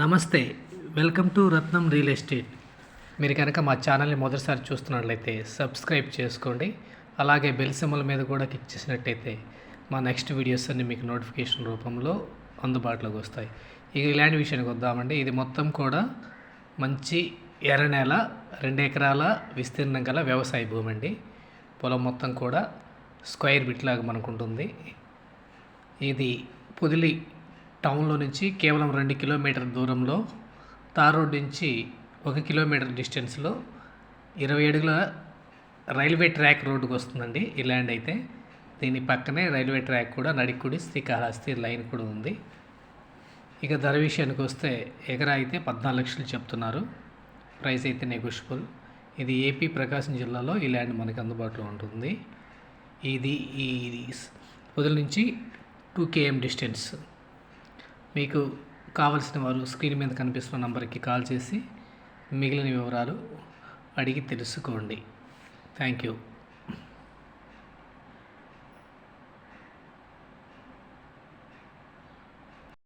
నమస్తే welcome to Ratnam real estate. మీరు కనుక మా ఛానల్ని మొదటిసారి చూస్తున్నట్లయితే సబ్స్క్రైబ్ చేసుకోండి. అలాగే బెల్ సింబల్ మీద కూడా క్లిక్ చేసినట్టయితే మా నెక్స్ట్ వీడియోస్ అన్ని మీకు నోటిఫికేషన్ రూపంలో అందుబాటులోకి వస్తాయి. ఇక ఇలాంటి విషయానికి వద్దామండి. ఇది మొత్తం కూడా మంచి ఎర్ర నేల రెండు ఎకరాల విస్తీర్ణం గల వ్యవసాయ భూమి అండి. పొలం మొత్తం కూడా స్క్వైర్ బిట్ లాగా మనకు ఉంటుంది ఇది పొదిలి టౌన్లో నుంచి కేవలం రెండు కిలోమీటర్ దూరంలో తార్ రోడ్ నుంచి ఒక కిలోమీటర్ డిస్టెన్స్లో ఇరవై అడుగుల రైల్వే ట్రాక్ రోడ్డుకు వస్తుందండి. ఈ ల్యాండ్ అయితే దీని పక్కనే రైల్వే ట్రాక్ కూడా నడికుడి శ్రీకాళహస్తి లైన్ కూడా ఉంది. ఇక ధర విషయానికి వస్తే ఎకరా అయితే పద్నాలుగు లక్షలు చెప్తున్నారు. ప్రైస్ అయితే నెగోషియబుల్. ఇది ఏపీ ప్రకాశం జిల్లాలో ఈ ల్యాండ్ మనకు అందుబాటులో ఉంటుంది. ఇది ఈ పొదల నుంచి టూ కేఎం డిస్టెన్స్. మీకు కావలసిన వారు స్క్రీన్ మీద కనిపిస్తున్న నంబర్కి కాల్ చేసి మిగిలిన వివరాలు అడిగి తెలుసుకోండి. Thank you.